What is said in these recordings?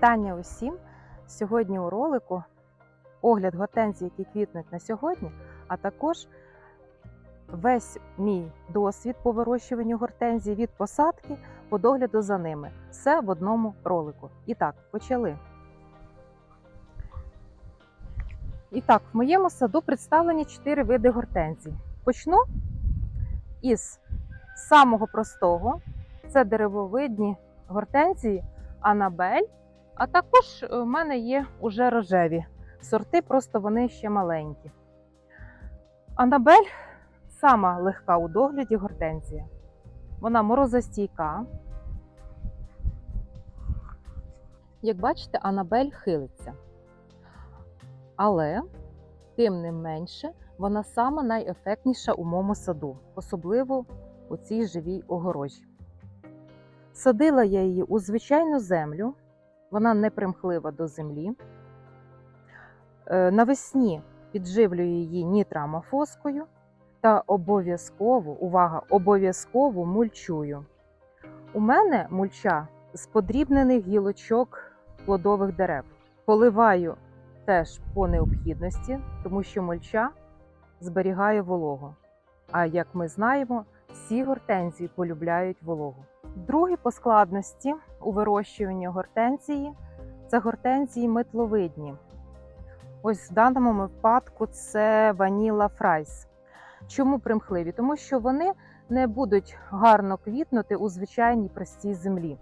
Вітання усім! Сьогодні у ролику огляд гортензій, які квітнуть на сьогодні, а також весь мій досвід по вирощуванню гортензій від посадки по догляду за ними. Все в одному ролику. І так, почали. І так, в моєму саду представлені 4 види гортензій. Почну із самого простого. Це деревовидні гортензії Анабель. А також у мене є уже рожеві сорти, просто вони ще маленькі. Анабель сама легка у догляді гортензія. Вона морозостійка. Як бачите, Анабель хилиться. Але, тим не менше, вона сама найефектніша у моєму саду, особливо у цій живій огорожі. Садила я її у звичайну землю, вона не примхлива до землі. Е, Навесні підживлюю її нітрамофоскою та обов'язково, увага, обов'язково мульчую. У мене мульча з подрібнених гілочок плодових дерев. Поливаю теж по необхідності, тому що мульча зберігає вологу. А як ми знаємо, всі гортензії полюбляють вологу. Другий по складності у вирощуванні гортензії це гортензії метловидні. Ось в даному випадку це ваніла фрайс. Чому примхливі? Тому що вони не будуть гарно квітнути у звичайній простій землі.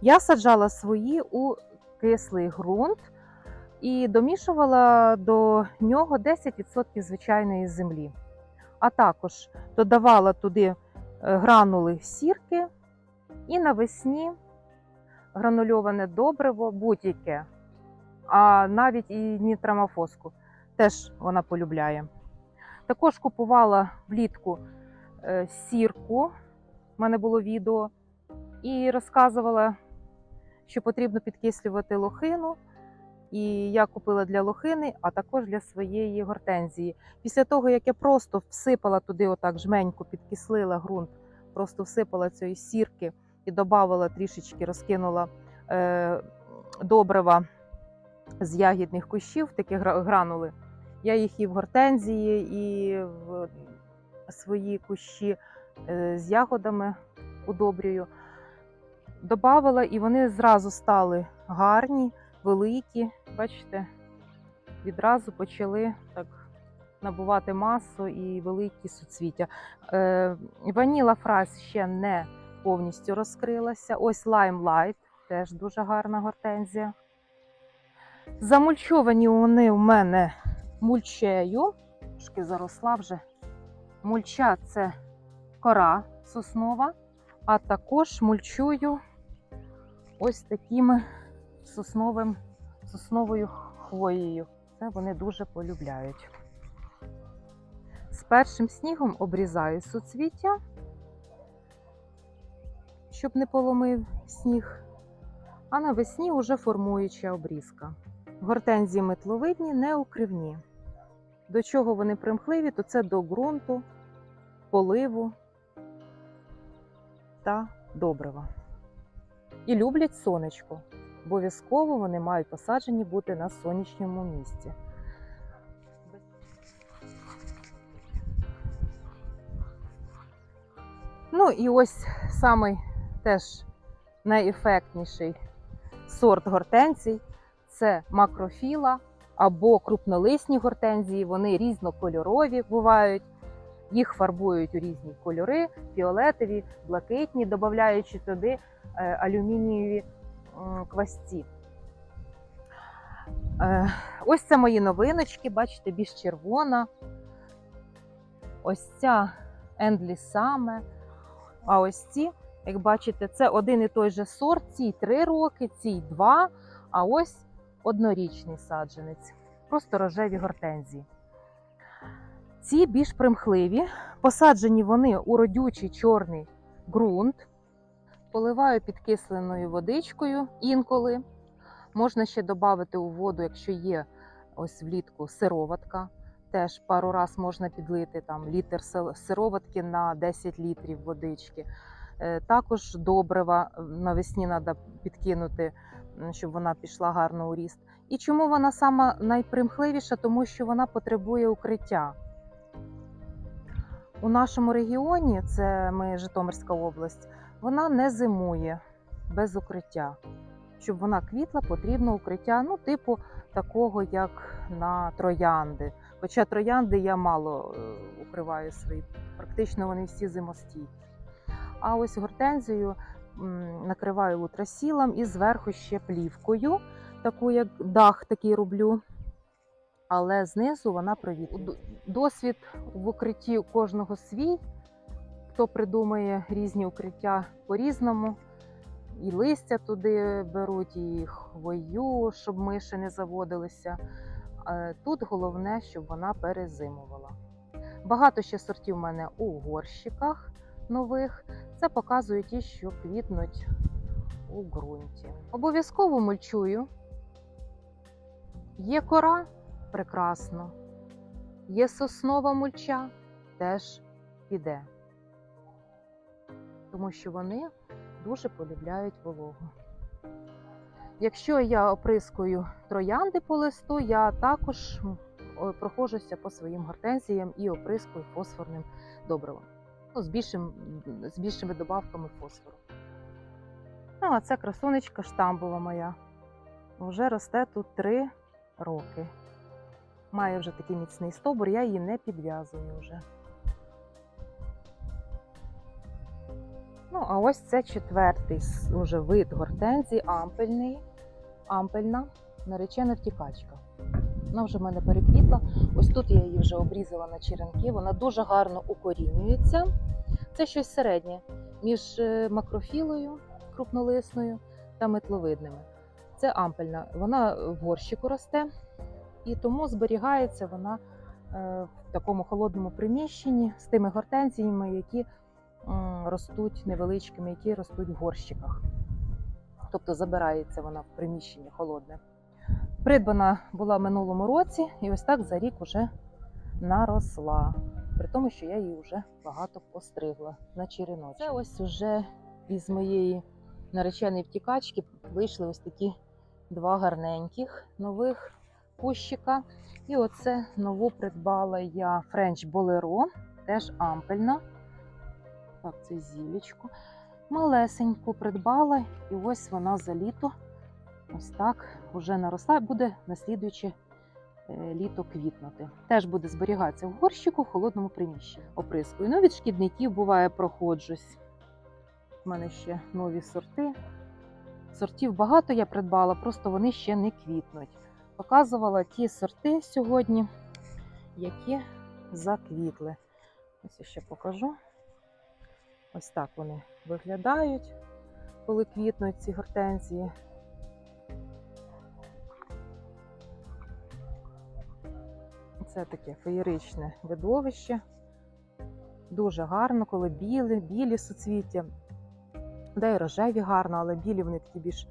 Я саджала свої у кислий ґрунт і домішувала до нього 10% звичайної землі. А також додавала туди е, гранули сірки і навесні гранульоване добриво будь-яке, а навіть і нітрамофоску теж вона полюбляє. Також купувала влітку е, сірку, в мене було відео, і розказувала, що потрібно підкислювати лохину. І я купила для лохини, а також для своєї гортензії. Після того, як я просто всипала туди, отак жменьку, підкислила ґрунт, просто всипала цієї сірки і додавала трішечки, розкинула е, добрива з ягідних кущів, такі гранули. Я їх і в гортензії, і в свої кущі е, з ягодами удобрюю. Добавила, і вони зразу стали гарні, великі. Бачите, відразу почали так набувати масу і великі суцвіття. Е, Ваніла фраз ще не повністю розкрилася. Ось Lime Light, теж дуже гарна гортензія. Замульчовані вони у мене мульчею. Трошки заросла вже. Мульча це кора соснова, а також мульчую ось такими сосновим, сосновою хвоєю. Це вони дуже полюбляють. З першим снігом обрізаю суцвіття, щоб не поломив сніг. А навесні вже формуюча обрізка. Гортензії метловидні, неукривні. До чого вони примхливі, то це до ґрунту, поливу та добрива. І люблять сонечко. Обов'язково вони мають посаджені бути на сонячному місці. Ну і ось самий теж найефектніший сорт гортензій це макрофіла або крупнолисні гортензії. Вони різнокольорові бувають. Їх фарбують у різні кольори: фіолетові, блакитні, додаючи туди е, алюмінієві квасці. Е, Ось це мої новиночки, бачите, більш червона. Ось ця Ендлі саме. А ось ці, як бачите, це один і той же сорт, цій 3 роки, цій 2, а ось однорічний саджанець. Просто рожеві гортензії. Ці більш примхливі. Посаджені вони у родючий чорний ґрунт. Поливаю підкисленою водичкою інколи. Можна ще додати у воду, якщо є ось влітку сироватка. Теж пару раз можна підлити там літр сироватки на 10 літрів водички. Е, Також добрива навесні треба підкинути, щоб вона пішла гарно у ріст. І чому вона сама найпримхливіша? Тому що вона потребує укриття. У нашому регіоні, це ми Житомирська область, вона не зимує без укриття. Щоб вона квітла, потрібно укриття, ну, типу такого, як на троянди. Хоча троянди я мало е, укриваю свої, практично вони всі зимостійкі. А ось гортензію накриваю лутрасілом і зверху ще плівкою, таку як дах такий роблю. Але знизу вона провітрює. Досвід в укритті у кожного свій. Хто придумує різні укриття по-різному. І листя туди беруть, і хвою, щоб миші не заводилися. Е, Тут головне, щоб вона перезимувала. Багато ще сортів в мене у горщиках нових. Це показує ті, що квітнуть у ґрунті. Обов'язково мульчую. Є кора прекрасно. Є соснова мульча, теж піде. Тому що вони дуже полюбляють вологу. Якщо я оприскую троянди по листу, я також проходжуся по своїм гортензіям і оприскую фосфорним добривом. Ну, з, більшим, з більшими добавками фосфору. Ну, а це красунечка штамбова моя. Вже росте тут три роки. Має вже такий міцний стовбур, я її не підв'язую вже. Ну, а ось це четвертий уже вид гортензії, ампельний, ампельна, наречена втікачка. Вона вже в мене переквітла. Ось тут я її вже обрізала на черенки. Вона дуже гарно укорінюється. Це щось середнє між е, макрофілою крупнолисною та метловидними. Це ампельна. Вона в горщику росте, і тому зберігається вона е, в такому холодному приміщенні з тими гортензіями, які ростуть невеличкими, які ростуть в горщиках. Тобто забирається вона в приміщення холодне. Придбана була в минулому році, і ось так за рік вже наросла. При тому, що я її вже багато постригла на череночок. Це ось уже із моєї нареченої втікачки вийшли ось такі два гарненьких нових кущика. І оце нову придбала я French Bolero, теж ампельна. Так, це зілечко. Малесеньку придбала, і ось вона за літо ось так вже наросла, буде наслідуючи е, літо квітнути. Теж буде зберігатися в горщику в холодному приміщенні. Оприскую. Ну, від шкідників буває проходжусь. У мене ще нові сорти. Сортів багато я придбала, просто вони ще не квітнуть. Показувала ті сорти сьогодні, які заквітли. Ось я ще покажу. Ось так вони виглядають, коли квітнуть ці гортензії. Це таке феєричне видовище. Дуже гарно, коли білі, білі суцвіття. Да й рожеві гарно, але білі вони такі більш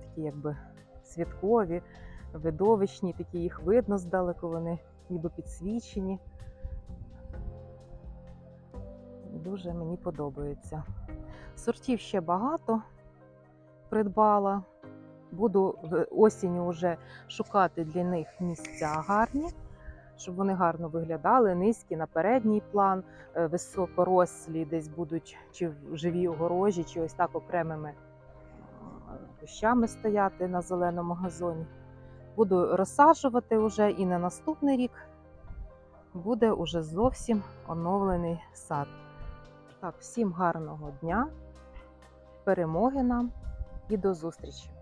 такі якби святкові, видовищні, такі їх видно здалеку, вони ніби підсвічені. Дуже мені подобається. Сортів ще багато придбала. Буду осінню вже шукати для них місця гарні, щоб вони гарно виглядали, низькі на передній план, е, високорослі десь будуть чи в живій огорожі, чи ось так окремими кущами стояти на зеленому газоні. Буду розсаджувати вже і на наступний рік буде уже зовсім оновлений сад. Так, всім гарного дня, перемоги нам і до зустрічі!